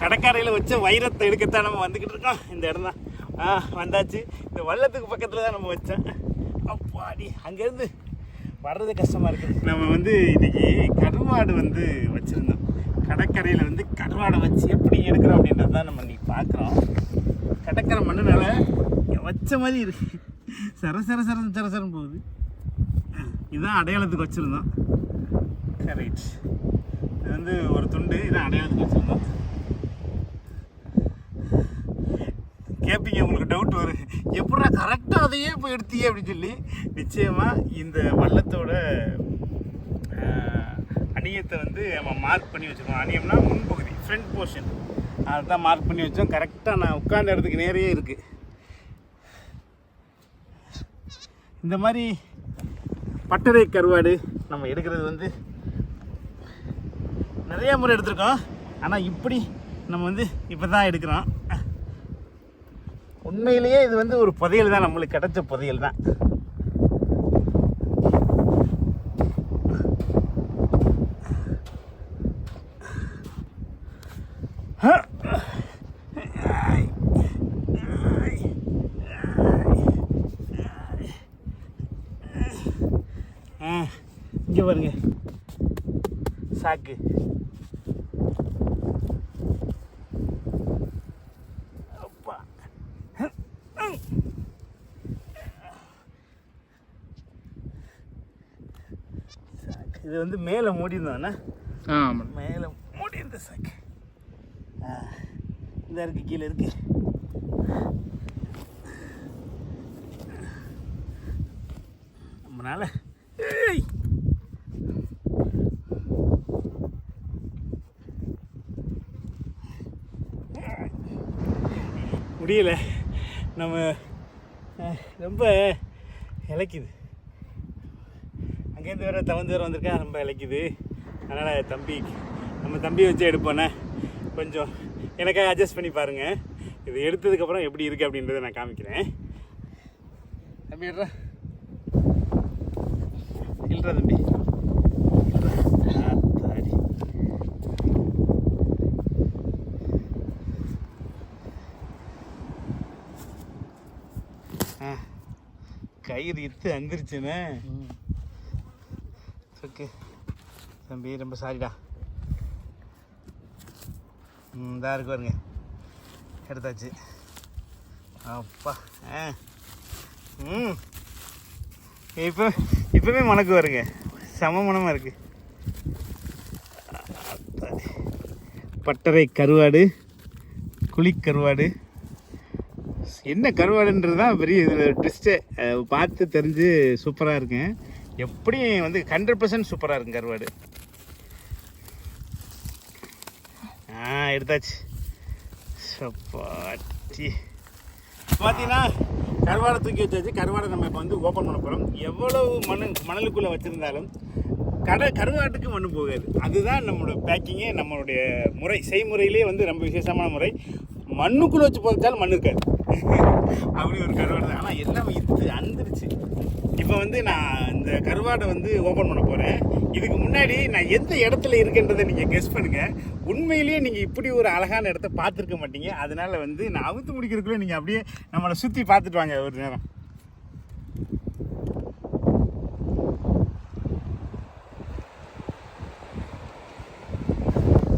கடற்கரையில் வச்ச வைரத்தை எடுக்கத்தான் நம்ம வந்துக்கிட்டு இருக்கோம். இந்த இடம் தான் ஆ வந்தாச்சு. இந்த வள்ளத்துக்கு பக்கத்தில் தான் நம்ம வச்சேன் அப்பாடி அங்கேருந்து வர்றது கஷ்டமாக இருக்குது நம்ம வந்து இன்றைக்கி கருவாடு வந்து வச்சுருந்தோம். கடற்கரையில் வந்து கருவாடை வச்சு எப்படி எடுக்கிறோம் அப்படின்றது தான் நம்ம இன்றைக்கி பார்க்குறோம் கடற்கரை மண்ணுனால வச்ச மாதிரி இருக்கு சர சர சர சர சரம் போகுது. இதுதான் அடையாளத்துக்கு வச்சுருந்தோம். கரெக்ட் இது வந்து ஒரு துண்டு இதான் அடையாளத்துக்கு வச்சுருந்தோம். கேட்பீங்க உங்களுக்கு டவுட் வரும். எப்படா கரெக்டாக அதையே போய் எடுத்தீங்க அப்படின்னு சொல்லி. நிச்சயமாக இந்த வள்ளத்தோட அணியத்தை வந்து நம்ம மார்க் பண்ணி வச்சுருக்கோம். அணியம்னா முன்பகுதி ஃப்ரண்ட் போர்ஷன் அதுதான் மார்க் பண்ணி வச்சோம். கரெக்டாக நான் உட்காந்த இடத்துக்கு நேரையே இருக்குது இந்த மாதிரி பட்டறை கருவாடு நம்ம எடுக்கிறது வந்து நிறைய முறை எடுத்திருக்கோம். ஆனால் இப்படி நம்ம வந்து இப்போ தான் எடுக்கிறோம். உண்மையிலேயே இது வந்து ஒரு புதையல் தான் நம்மளுக்கு கிடைச்ச புதையல் தான். இங்கே பாருங்க. சாக்கு அப்பா சாக்கு இது வந்து மேலே மூடி இருந்தோன்னா ஆ ஆமாம் மேலே மூடி இருந்த சாக்கு இந்த இருக்கு கீழே இருக்கு. நம்மளால முடியல. நம்ம ரொம்ப இழைக்குது அங்கேருந்து வேற தவந்து வேறு வந்திருக்கா ரொம்ப இழைக்குது அதனால் தம்பி நம்ம தம்பி வச்சு எடுப்போண்ணே கொஞ்சம் எனக்காக அட்ஜஸ்ட் பண்ணி பாருங்கள் இது எடுத்ததுக்கப்புறம் எப்படி இருக்குது அப்படின்றத நான் காமிக்கிறேன். தம்பி எடுறா இல்லைடா தம்பி. ஆ கயிறு இத்து அந்திருச்சுண்ணே ஓகே தம்பி ரொம்ப சாரிடா ம் இதாக இருக்கு பாருங்க. எடுத்தாச்சு. அப்பா ஆ. ம். இப்போ இப்போவே மணக்கு வருங்க. சம மனமாக இருக்குது பட்டறை கருவாடு குழிக்கருவாடு என்ன கருவாடுன்றது தான் பெரிய இதில் ட்விஸ்ட்டு பார்த்து தெரிஞ்சு சூப்பராக இருக்கேன். எப்படியும் வந்து ஹண்ட்ரட் பர்சன்ட் சூப்பராக இருக்கும் கருவாடு. ஆ எடுத்தாச்சு. சப்பாத்தி. பார்த்தீங்கன்னா கருவாடை தூக்கி வச்சாச்சு. கருவாடை நம்ம இப்போ வந்து ஓப்பன் பண்ண போகிறோம் எவ்வளவு மண் மணலுக்குள்ளே வச்சுருந்தாலும் கடை கருவாட்டுக்கு மண் போகாது. அதுதான் நம்மளோட பேக்கிங்கே நம்மளுடைய முறை செய்முறையிலே வந்து ரொம்ப விசேஷமான முறை. மண்ணுக்குள்ளே வச்சு புதைச்சாலும் மண் இருக்காது. அப்படி ஒரு கருவாடு தான். ஆனால் எல்லாமே இது அந்துருச்சு. இப்போ வந்து நான் இந்த கருவாடை வந்து ஓப்பன் பண்ண போகிறேன் இதுக்கு முன்னாடி நான் எந்த இடத்துல இருக்கேன்றதை நீங்கள் கெஸ் பண்ணுங்கள் உண்மையிலேயே நீங்கள் இப்படி ஒரு அழகான இடத்த பார்த்துருக்க மாட்டீங்க. அதனால் வந்து நான் அவுத்து முடிக்கிறதுக்குள்ளே நீங்கள் அப்படியே நம்மளை சுற்றி பார்த்துட்டு வாங்க ஒரு நேரம்.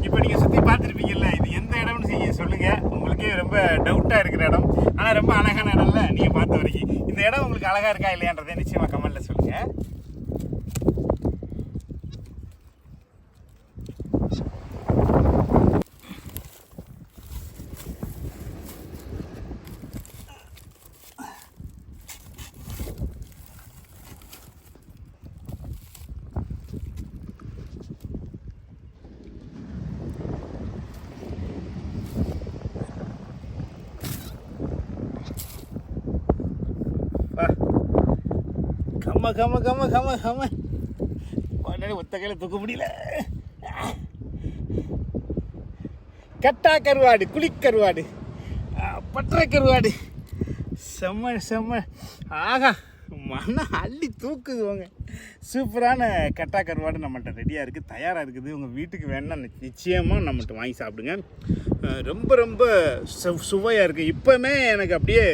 இப்போ நீங்கள் சுற்றி பார்த்துருப்பீங்கல்ல இது எந்த இடம்னு செய்ய சொல்லுங்கள் உங்களுக்கே ரொம்ப டவுட்டாக இருக்கிற இடம். ஆனால் ரொம்ப அழகான நீங்கள் பார்த்த வரைக்கும் இந்த இடம் உங்களுக்கு அழகாக இருக்கா இல்லையான்றதை நிச்சயமாக கமெண்ட்டில் சொல்லுங்கள் கம கம கம கம கம. உடனே ஒத்த கையில் தூக்க முடியல. கட்டா கருவாடு குளிக்கருவாடு பற்ற கருவாடு. செம்ம செம்ம. ஆகா மன அள்ளி தூக்குதுவங்க சூப்பரான கட்டா கருவாடு நம்மகிட்ட ரெடியாக இருக்குது தயாராக இருக்குது. உங்கள் வீட்டுக்கு வேணால் நிச்சயமாக நம்மகிட்ட வாங்கி சாப்பிடுங்க. ரொம்ப ரொம்ப சுவையாக இருக்குது இப்போவுமே எனக்கு அப்படியே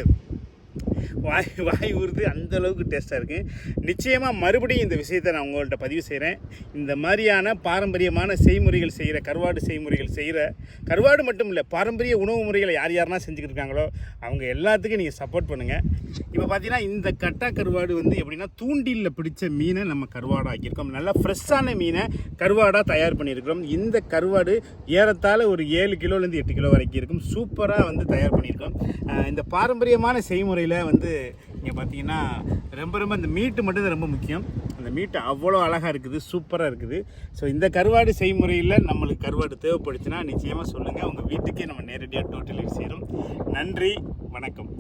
வாய் வாய் ஊறுது அந்த அளவுக்கு டேஸ்ட்டாக இருக்குது நிச்சயமாக மறுபடியும் இந்த விஷயத்தை நான் உங்கள்கிட்ட பதிவு செய்கிறேன் இந்த மாதிரியான பாரம்பரியமான செய்முறைகள் செய்கிற கருவாடு செய்முறைகள் செய்கிற கருவாடு மட்டும் இல்லை பாரம்பரிய உணவு முறைகளை யார் யாரெல்லாம் செஞ்சுக்கிட்டு இருக்காங்களோ அவங்க எல்லாத்துக்கும் நீங்கள் சப்போர்ட் பண்ணுங்கள் இப்போ பார்த்தீங்கன்னா இந்த கட்டா கருவாடு வந்து எப்படின்னா தூண்டிலில் பிடிச்ச மீனை நம்ம கருவாடாக ஆக்கியிருக்கோம் நல்லா ஃப்ரெஷ்ஷான மீனை கருவாடாக தயார் பண்ணியிருக்கிறோம். இந்த கருவாடு ஏறத்தாழ ஒரு ஏழு கிலோலேருந்து எட்டு கிலோ வரைக்கும் இருக்கும். சூப்பராக வந்து தயார் பண்ணியிருக்கோம். இந்த பாரம்பரியமான செய்முறையில் வந்து இங்கே பார்த்தீங்கன்னா ரொம்ப ரொம்ப இந்த மீட்டு மட்டும்தான் ரொம்ப முக்கியம். அந்த மீட்டு அவ்வளோ அழகாக இருக்குது சூப்பராக இருக்குது. ஸோ இந்த கருவாடு செய்முறையில் நம்மளுக்கு கருவாடு தேவைப்படுச்சுன்னா நிச்சயமாக சொல்லுங்கள் உங்கள் வீட்டுக்கே நம்ம நேரடியாக டோட்டலி சேரும். நன்றி வணக்கம்.